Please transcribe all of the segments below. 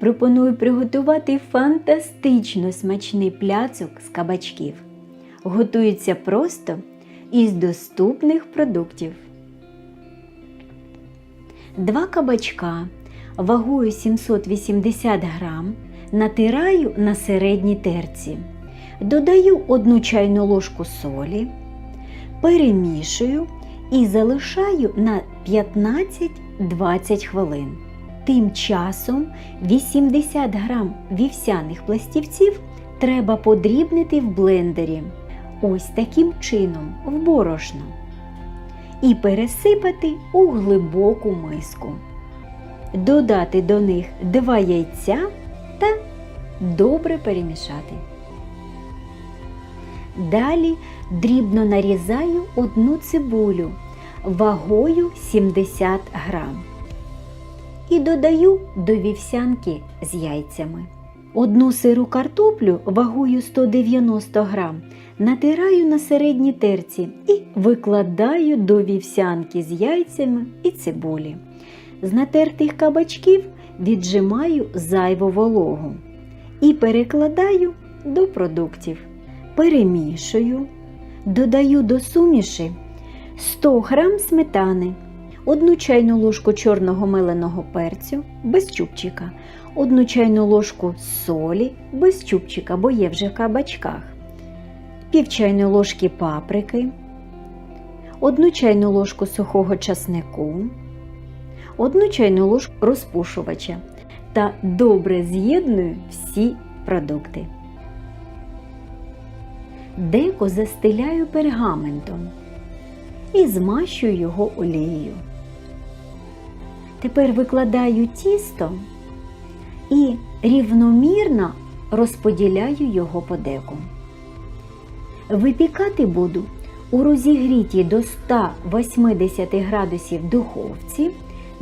пропоную приготувати фантастично смачний пляцок з кабачків. Готується просто із доступних продуктів. Два кабачка вагою 780 грам натираю на середній терці. Додаю одну чайну ложку солі, перемішую і залишаю на 15-20 хвилин. Тим часом 80 грам вівсяних пластівців треба подрібнити в блендері. Ось таким чином в борошно. І пересипати у глибоку миску. Додати до них 2 яйця та добре перемішати. Далі дрібно нарізаю одну цибулю вагою 70 грам і додаю до вівсянки з яйцями. Одну сиру картоплю вагою 190 грам натираю на середній терці і викладаю до вівсянки з яйцями і цибулі. З натертих кабачків віджимаю зайву вологу і перекладаю до продуктів. Перемішую, додаю до суміші 100 грам сметани, одну чайну ложку чорного меленого перцю без чубчика, одну чайну ложку солі без чубчика, бо є вже в кабачках, пів чайної ложки паприки, одну чайну ложку сухого часнику, одну чайну ложку розпушувача та добре з'єдную всі продукти. Деко застеляю пергаментом і змащую його олією. Тепер викладаю тісто і рівномірно розподіляю його по деку. Випікати буду у розігрітій до 180 градусів духовці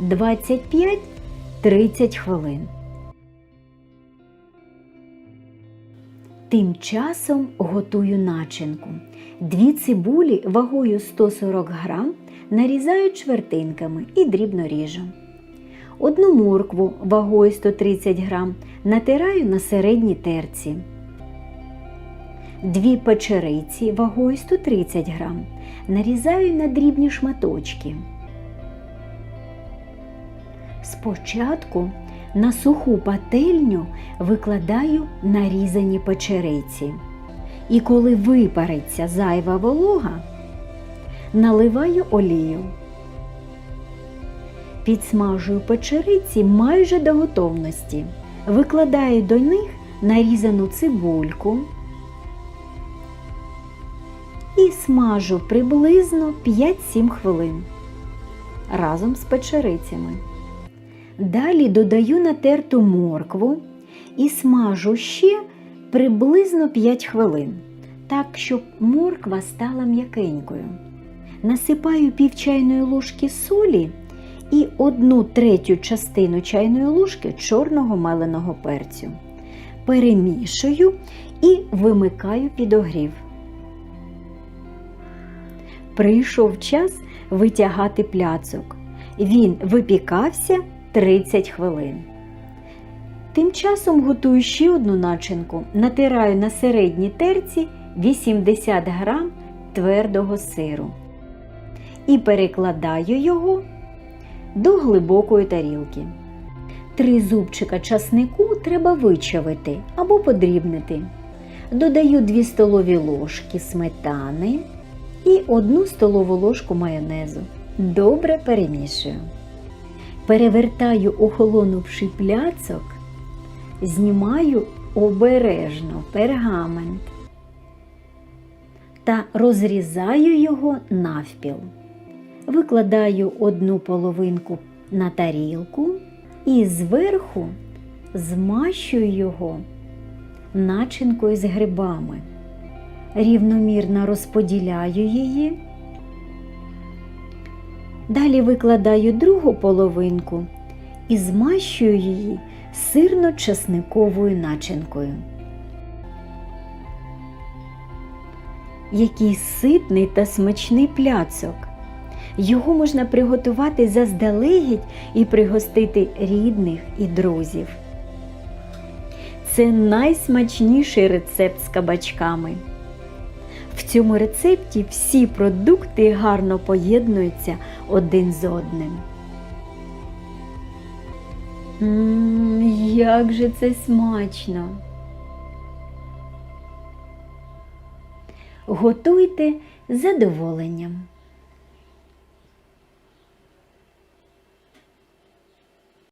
25-30 хвилин. Тим часом готую начинку. Дві цибулі вагою 140 грам нарізаю чвертинками і дрібно ріжу. Одну моркву вагою 130 грам натираю на середній терці. Дві печериці вагою 130 грам нарізаю на дрібні шматочки. Спочатку на суху пательню викладаю нарізані печериці. І коли випариться зайва волога, наливаю олію. Підсмажую печериці майже до готовності. Викладаю до них нарізану цибульку і смажу приблизно 5-7 хвилин разом з печерицями. Далі додаю натерту моркву і смажу ще приблизно 5 хвилин, так, щоб морква стала м'якенькою. Насипаю пів чайної ложки солі і одну третю частину чайної ложки чорного меленого перцю. Перемішую і вимикаю підогрів. Прийшов час витягати пляцок. Він випікався 30 хвилин. Тим часом готую ще одну начинку. Натираю на середній терці 80 грам твердого сиру і перекладаю його до глибокої тарілки. Три зубчика часнику треба вичавити або подрібнити. Додаю 2 столові ложки сметани і 1 столову ложку майонезу. Добре перемішую. Перевертаю охолонувший пляцок, знімаю обережно пергамент та розрізаю його навпіл. Викладаю одну половинку на тарілку і зверху змащую його начинкою з грибами. Рівномірно розподіляю її. Далі викладаю другу половинку і змащую її сирно-часниковою начинкою. Який ситний та смачний пляцок. Його можна приготувати заздалегідь і пригостити рідних і друзів. Це найсмачніший рецепт з кабачками. В цьому рецепті всі продукти гарно поєднуються один з одним. Мм, як же це смачно! Готуйте задоволенням.